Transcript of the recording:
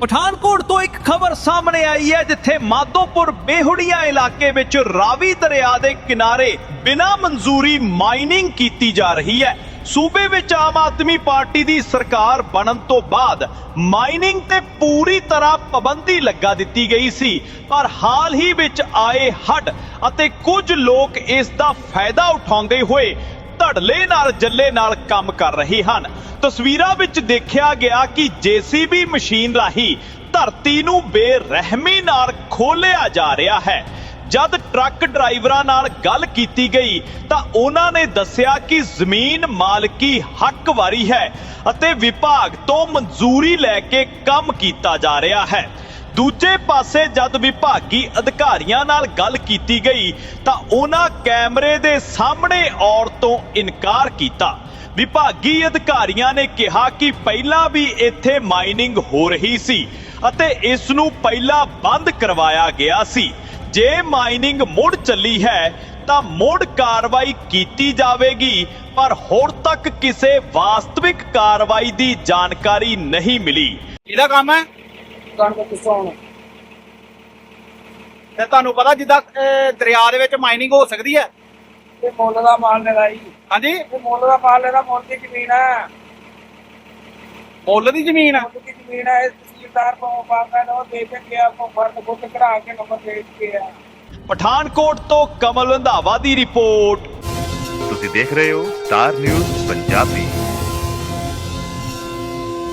ਪਠਾਨਕੋਟ ਤੋਂ ਇੱਕ ਖਬਰ ਸਾਹਮਣੇ ਆਈ ਹੈ, ਜਿੱਥੇ ਮਾਧੋਪੁਰ ਬੇਹੁੜੀਆ ਇਲਾਕੇ ਵਿੱਚ ਰਾਵੀ ਦਰਿਆ ਦੇ ਕਿਨਾਰੇ ਬਿਨਾਂ ਮਨਜ਼ੂਰੀ ਮਾਈਨਿੰਗ ਕੀਤੀ ਜਾ ਰਹੀ ਹੈ। ਸੂਬੇ ਵਿੱਚ ਆਮ ਆਦਮੀ ਪਾਰਟੀ ਦੀ ਸਰਕਾਰ ਬਣਨ ਤੋਂ ਬਾਅਦ ਮਾਈਨਿੰਗ ਤੇ ਪੂਰੀ ਤਰ੍ਹਾਂ ਪਾਬੰਦੀ ਲਗਾ ਦਿੱਤੀ ਗਈ ਸੀ, ਪਰ ਹਾਲ ਹੀ ਵਿੱਚ ਆਏ ਹੱਟ ਅਤੇ ਕੁਝ ਲੋਕ ਇਸ ਦਾ ਫਾਇਦਾ ਉਠਾਉਂਦੇ ਹੋਏ ਧੜਲੇ ਨਾਲ, ਜੱਲੇ ਨਾਲ ਕੰਮ ਕਰ ਰਹੇ ਹਨ। ਤਸਵੀਰਾਂ ਵਿੱਚ ਦੇਖਿਆ ਗਿਆ ਕਿ ਜੀਸੀਬੀ ਮਸ਼ੀਨ ਰਾਹੀਂ ਧਰਤੀ ਨੂੰ ਬੇਰਹਿਮੀ ਨਾਲ ਖੋਲਿਆ ਜਾ ਰਿਹਾ ਹੈ। ਜਦ ਟਰੱਕ ਡਰਾਈਵਰਾਂ ਨਾਲ ਗੱਲ ਕੀਤੀ ਗਈ, ਤਾਂ ਉਹਨਾਂ ਨੇ ਦੱਸਿਆ ਕਿ ਜ਼ਮੀਨ ਮਾਲਕੀ ਹੱਕ ਵਾਰੀ ਹੈ ਅਤੇ ਵਿਭਾਗ ਤੋਂ ਮਨਜ਼ੂਰੀ ਲੈ ਕੇ ਕੰਮ ਕੀਤਾ ਜਾ ਰਿਹਾ ਹੈ। ਦੂਜੇ ਪਾਸੇ ਜਦ ਵਿਭਾਗੀ ਅਧਿਕਾਰੀਆਂ ਨਾਲ ਗੱਲ ਕੀਤੀ ਗਈ ਤਾਂ ਉਹਨਾਂ ਕੈਮਰੇ ਦੇ ਸਾਹਮਣੇ ਆਉਣ ਤੋਂ ਇਨਕਾਰ ਕੀਤਾ। ਵਿਭਾਗੀ ਅਧਿਕਾਰੀਆਂ ਨੇ ਕਿਹਾ ਕਿ ਪਹਿਲਾਂ ਵੀ ਇੱਥੇ ਮਾਈਨਿੰਗ ਹੋ ਰਹੀ ਸੀ ਅਤੇ ਇਸ ਨੂੰ ਪਹਿਲਾਂ ਬੰਦ ਕਰਵਾਇਆ ਗਿਆ ਸੀ। ਜੇ ਮਾਈਨਿੰਗ ਮੁੜ ਚੱਲੀ ਹੈ ਤਾਂ ਮੁੜ ਕਾਰਵਾਈ ਕੀਤੀ ਜਾਵੇਗੀ, ਪਰ ਹੁਣ ਤੱਕ ਕਿਸੇ ਵਾਸਤਵਿਕ ਕਾਰਵਾਈ ਦੀ ਜਾਣਕਾਰੀ ਨਹੀਂ ਮਿਲੀ। ਇਹਦਾ ਕੰਮ ਹੈ? ਕਣਕ ਕਿਸਾਨ ਤੇ ਤੁਹਾਨੂੰ ਪਤਾ ਜਿੱਦਾਂ ਅਹ, ਦਰਿਆ ਦੇ ਵਿੱਚ ਮਾਈਨਿੰਗ ਹੋ ਸਕਦੀ ਹੈ? ਇਹ ਮੁੱਲ ਦਾ ਮਾਲ ਲਗਾਈ ਹਾਂਜੀ? ਇਹ ਮੁੱਲ ਦਾ ਮਾਲ ਲੈਣਾ ਮੁੱਲ ਦੀ ਜ਼ਮੀਨ ਹੈ। ਮੁੱਲ ਦੀ ਜ਼ਮੀਨ ਆ? ਮੁੱਲ ਦੀ ਜ਼ਮੀਨ ਹੈ ਇਹ ਤਹਿਸੀਲਦਾਰ ਤੋਂ ਬਾਗਾ ਨੇ ਉਹ ਦੇ ਕੇ ਗਿਆ ਕੋ ਫਰਦ ਫੁੱਟ ਕਰਾ ਕੇ ਨੰਬਰ ਦੇ ਕੇ ਆ। ਪਠਾਨਕੋਟ ਤੋਂ ਕਮਲ ਰੰਧਾਵਾ ਦੀ ਰਿਪੋਰਟ। ਤੁਸੀਂ ਦੇਖ ਰਹੇ ਹੋ ਸਟਾਰ ਨਿਊਜ਼ ਪੰਜਾਬੀ।